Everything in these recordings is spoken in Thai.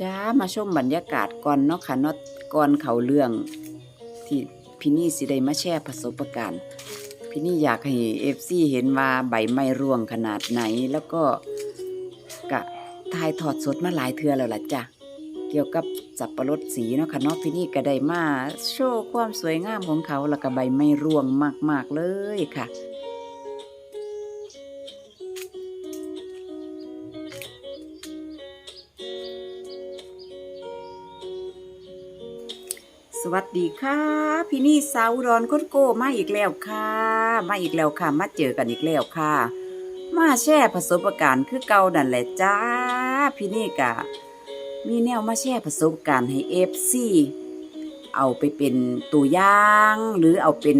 จ้ามาชมบรรยากาศก่อนเนาะค่ะเนาะก่อนเขาเรื่อง ที่พี่นี่สิได้มาแชร์ประสบการณ์พี่นี่อยากให้เอฟซีเห็นว่าใบไม้ร่วงขนาดไหน แล้วก็กะถ่ายทอดสดมาหลายเทือแล้วล่ะจ้ะเกี่ยวกับสับปะรดสีเนาะค่ะเนาะพี่นี่ก็ได้มาโชว์ความสวยงามของเขาแล้วก็ใบไม้ร่วงมาก ๆเลยค่ะ สวัสดีค่ะ พี่นี่สาวอุดอนโคตโก้มาอีกแล้วค่ะ มาอีกแล้วค่ะ มาเจอกันอีกแล้วค่ะ มาแชร์ประสบการณ์คือเก่านั่นแหละจ้า พี่นี่กะ มีแนวมาแชร์ประสบการณ์ให้เอฟซีเอาไปเป็นตัวอย่าง หรือเอาเป็น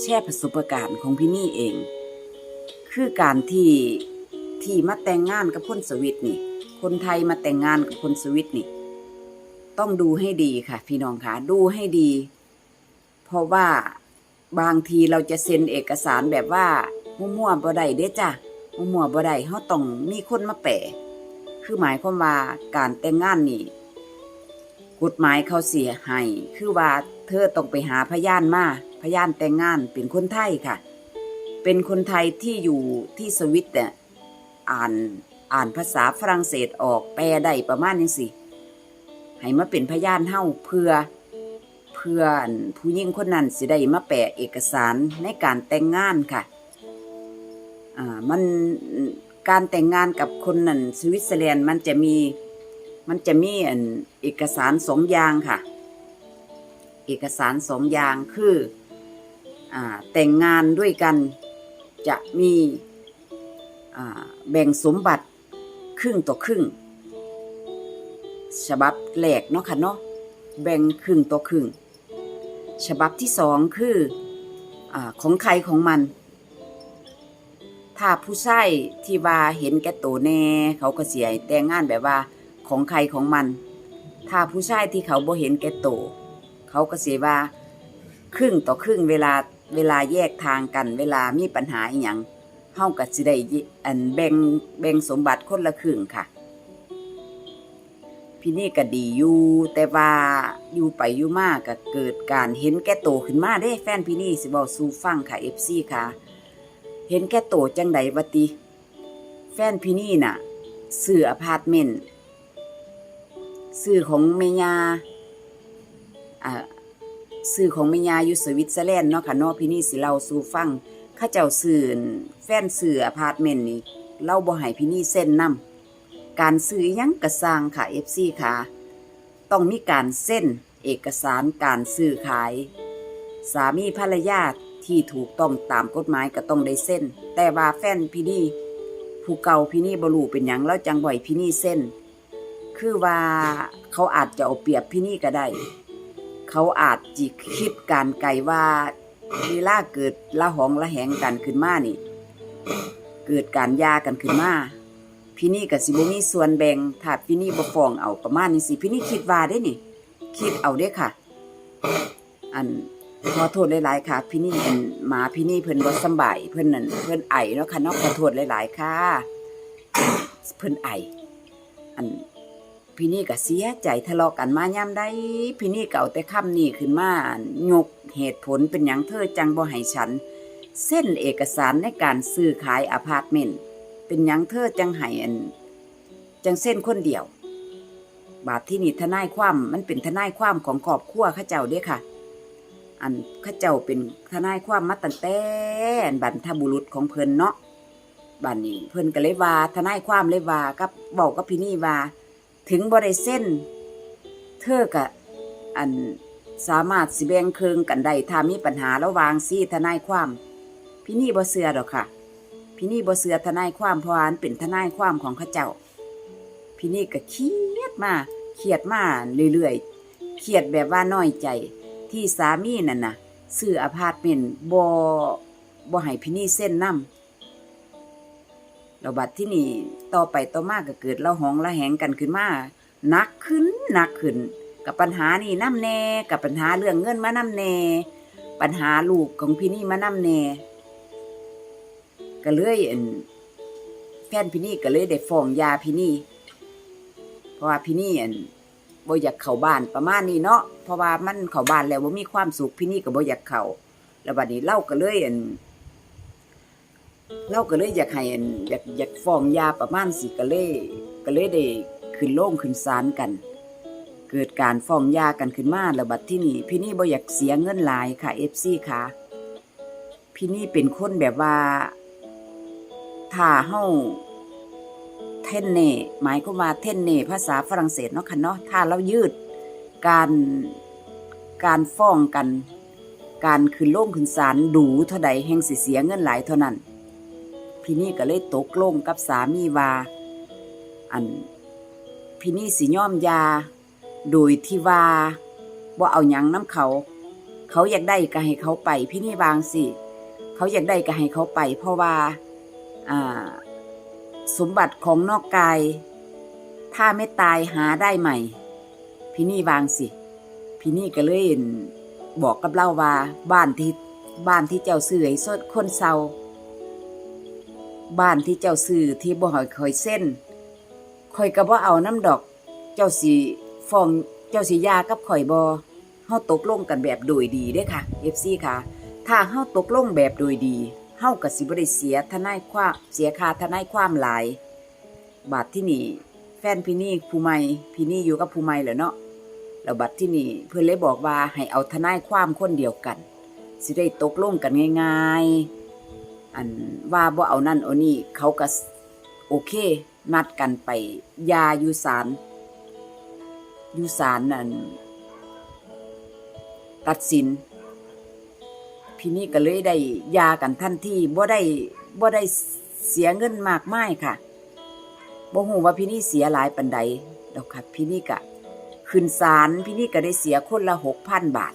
แชร์ประสบการณ์ของพี่นี่เอง คือการที่ที่มาแต่งงานกับคนสวิตนี่ คนไทยมาแต่งงานกับคนสวิตนี่ ต้องดูให้ดีค่ะ พี่น้องค่ะดูให้ดี เพราะว่าบางทีเราจะเซ็นเอกสารแบบว่ามั่วๆบ่ได้เด้จ้ะมั่วๆบ่ได้เฮาต้องมีคนมาแปะคือหมายความว่าการแต่งงานนี่กฎหมายเขาเสียให้คือว่าเธอต้องไปหาพยานมาพยานแต่งงานเป็นคนไทยค่ะ เป็นคนไทยที่อยู่ที่สวิตเนี่ยอ่านอ่านภาษาฝรั่งเศสออกแปลได้ประมาณนี้สิ ให้มาเป็นพยานเฮาเพื่อเพื่อนผู้หญิงคนนั้นสิได้มาแปะเอกสารในการแต่งงานค่ะอ่ามันการแต่งงานกับคนนั้นสวิตเซอร์แลนด์มันจะมีมันจะมีอันเอกสารสองอย่างค่ะ เอกสารสองอย่างคืออ่าแต่งงานด้วยกันจะมีอ่าแบ่งสมบัติครึ่งต่อครึ่ง ฉบับแรกเนาะค่ะเนาะแบ่งครึ่งต่อครึ่ง ฉบับที่สองคืออของใครของมัน ถ้าผู้ชายที่ว่าเห็นแก่ตัวแน่ เขาก็เสียแต่งงานแบบว่าของใครของมัน ถ้าผู้ชายที่เขาบ่เห็นแก่ตัวเขาก็เสียว่าครึ่งต่อครึ่งเวลาเวลาแยกทางกันเวลามีปัญหาอหย่างเฮาก็สิได้อันแบ่งแบ่งสมบัติคนละครึ่งค่ะ พี่นี่ก็ดีอยู่ แต่ว่าอยู่ไปอยู่มากก็เกิดการเห็นแก่โตขึ้นมาเด้แฟนพี่นี่สิบอกสู่ฟังค่ะ FC ค่ะ เห็นแก่โตจังใดวะติ แฟนพี่นี่น่ะซื้ออพาร์ตเมนต์ซื้อของเมยาอ่าซื้อของเมยาอยู่สวิตเซอร์แลนด์เนาะค่ะนาะพี่นี่สิเล่าสู่ฟังข้าเจ้าซื้อแฟนซื้ออพาร์ตเมนต์นี่เล่าบ่ให้พี่นี่เส้นนำ การซื้อยังกระสร้างค่ะ FC ค่ะ ต้องมีการเส้นเอกสารการซื้อขาย สามีภรรยาที่ถูกต้องตามกฎหมายก็ต้องได้เส้น แต่ว่าแฟนพี่นี่ผู้เก่าพี่นี่บรูเป็นยังแล้วจังบ่อยพี่นี่เส้น คือว่าเขาอาจจะเอาเปรียบพี่นี่ก็ได้ เขาอาจจิคิดการไกลว่าเวลาเกิดละหองละแหงกันขึ้นมานี่ เกิดการยากันขึ้นมา พี่นี่กับสิบมีส่วนแบ่งถ้าพี่นี่บ่ฟองเอาประมาณนี้สิพี่นี่คิดว่าได้นี่ คิดเอาเด้ค่ะ อันขอโทษหลายๆค่ะ พี่นี่อันมาพี่นี่เพิ่นบ่สบายเพิ่นนั่นเพิ่นไอเนาะค่ะเนาะขอโทษหลาย ๆ ค่ะ เพิ่นไออันพี่นี่ก็เสียใจทะเลาะกันมายามใดพี่นี่เก็เอาแต่ค่ำนี้ขึ้นมายกเหตุผลเป็นหยังเธอจังบ่ให้ฉัน เส้นเอกสารในการซื้อขายอพาร์ตเมนต์ เป็นหยังเธอจังไห้อัน จังเส้นคนเดียว บาทที่นี่ทนายความมันเป็นทนายความของครอบครัวข้าเจ้าเด้ค่ะ อันข้าเจ้าเป็นทนายความมาตั้งแต่บรรทบุรุษของเพิ่นเนาะบัดนี้เพิ่นก็เลยว่าทนายความเลยว่ากับบอกกับพี่นี่ว่าถึงบ่ได้เส้น เธอก็อันสามารถสิแบ่งเคืองกันได้ถ้ามีปัญหาระหว่างซี่ทนายความ พี่นี่บ่เสือดอกค่ะ พี่นี่บ่เสือทนายความพราะว่านเป็นทนายความของข้าเจ้า พี่นี่ก็เครียดมาเครียดมาเรื่อยๆเครียดแบบว่าน้อยใจ ที่สามีนั่นน่ะซื้ออพาร์ตเมนต์บ่บ่ให้พี่นี่เส้นนำแล้วบัดที่นี่ต่อไปต่อมาก็เกิดเราหองละแหงกันขึ้นมาหนักขึ้นหนักขึ้น กับปัญหานี่น้ำแน่ กับปัญหาเรื่องเงินมาน้ำแน่ ปัญหาลูกของพี่นี่มาน้ำแน่ ก็เลยอันแฟนพี่นี่ก็เลยได้ฟ้องยาพี่นี่ เพราะว่าพี่นี่อันบ่อยากเข้าบ้านประมาณนี้เนาะเพราะว่ามันเข้าบ้านแล้วบ่มีความสุขพี่นี่ก็บ่อยากเข้าแล้วบัดนี้เล่าก็เลยอันเล่าก็เลยอยากให้อันอยากอยากฟ้องยาประมาณสิก็เลยก็เลยได้ขึ้นโรงขึ้นศาลกัน เกิดการฟ้องยากันขึ้นมาแล้วบัดที่นี่พี่นี่บ่อยากเสียเงินหลายค่ะ FC ค่ะ พี่นี่เป็นคนแบบว่า ถ้าเฮาเทนเน่หมายความว่าเทนเน่ภาษาฝรั่งเศสเนาะค่ะเนาะถ้าเรายืดการการฟ้องกัน การขึ้นโล่งขึ้นศาลดูเท่าใดแห่งสิเสียเงินหลายเท่านั้นพี่นี่ก็เลยตกลงกับสามีว่าอันพี่นี่สิย่อมยา โดยที่ว่าบ่เอาหยังน้ำเขา เขาอยากได้ก็ให้เขาไป พี่นี่วางสิ เขาอยากได้ก็ให้เขาไป เพราะว่า สมบัติของนอกกาย ถ้าไม่ตายหาได้ใหม่ พี่นี่วางสิ พี่นี่ก็เลยบอกกับเล่าว่า บ้านที่บ้านที่เจ้าซื้อให้สดคนเศร้าบ้านที่เจ้าซื้อที่บ่หอยคอยเส้นคอยก็บ่เอาน้ำดอก เจ้าสิฟ้องเจ้าสิยากับข่อยบ่เฮาตกลงกันแบบโดยดีด้ค่ะ FC ค่ะ ถ้าเฮาตกลงแบบโดยดี เฮาก็สิบ่ได้เสียทนายความเสียค่าทนายความหลาย บาดที่นี่ แฟนพี่นี่ผู้ใหม่พี่นี่อยู่กับผู้ใหม่แหล้วเนาะแล้วบัดที่นี่เพิ่นเลยบอกว่าให้เอาทนายความคนเดียวกัน สิได้ตกลงกันง่ายๆ อันว่าบ่เอานั่นเอานี่เขาก็โอเค นัดกันไปยาอยู่ศาลอยู่ศาลนั่นตัดสิน พี่นี่ก็เลยได้ยากันทันทีบ่ได้บ่ได้เสียเงินมากมายค่ะบ่ฮู้ว่าพี่นี่เสียหลายปานใดดอกค่ะพี่นี่ก็ขึ้นศาลพี่นี่ก็ได้เสียคนละ6,000บาท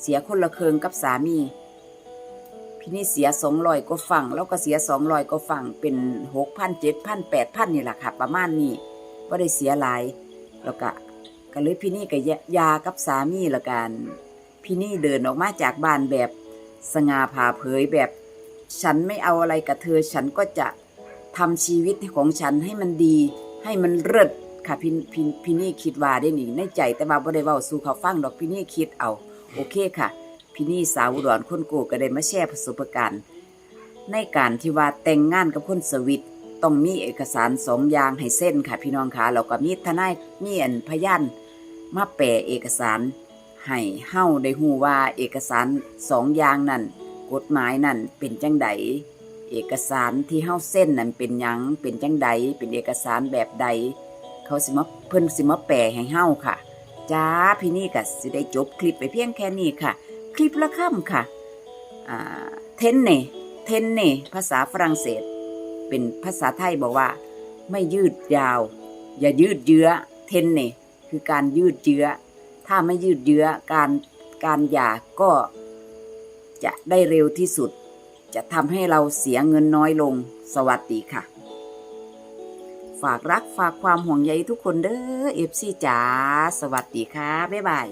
เสียคนละเคืองกับสามี พี่นี่เสีย200ก็ฝั่งแล้วก็เสีย200ก็ฝั่งเป็น6,000 7,000 8,000นี่แหละค่ะ ประมาณนี้บ่ได้เสียหลายแล้วก็ก็เลยพี่นี่ก็ยากับสามีละกันพี่นี่เดินออกมาจากบ้านแบบ สง่าผ่าเผยแบบ ฉันไม่เอาอะไรกับเธอ ฉันก็จะทำชีวิตของฉันให้มันดี ให้มันเลิศค่ะพี่พี่พี่นี่คิดว่าได้หนิในใจแต่ว่าบ่ได้เว้าสู่เขาฟังดอกพี่นี่คิดเอา โอเคค่ะ พี่นี่สาวอุดรคนโกก็ได้มาแชร์ประสบการณ์ ในการที่ว่าแต่งงานกับคนสวิตต้องมีเอกสารสองอย่างให้เส้นค่ะ พี่น้องค่ะแล้วก็มีทนายมีอันพยานมาแปลเอกสาร ให้เฮาได้ฮู้ว่าเอกสารสองอย่างนั้นกฎหมายนั้นเป็นจังใดเอกสารที่เฮาเส้นนั้นเป็นยังเป็นจังใดเป็นเอกสารแบบใด เขาสิมาเพิ่นสิมาแปลให้เฮาค่ะจ้าพี่นี่ก็สิได้จบคลิปไปเพียงแค่นี้ค่ะ คลิปละค่ำค่ะเทนเน่เทนเน่ภาษาฝรั่งเศส เป็นภาษาไทยบอกว่า ไม่ยืดยาว อย่ายืดเยื้อเทนเน่คือการยืดเยื้อ ถ้าไม่ยืดเยื้อการการหย่าก็จะได้เร็วที่สุด จะทำให้เราเสียเงินน้อยลง สวัสดีค่ะ ฝากรักฝากความห่วงใยทุกคนเด้อเอฟซีจ๋า สวัสดีค่ะ บ๊ายบาย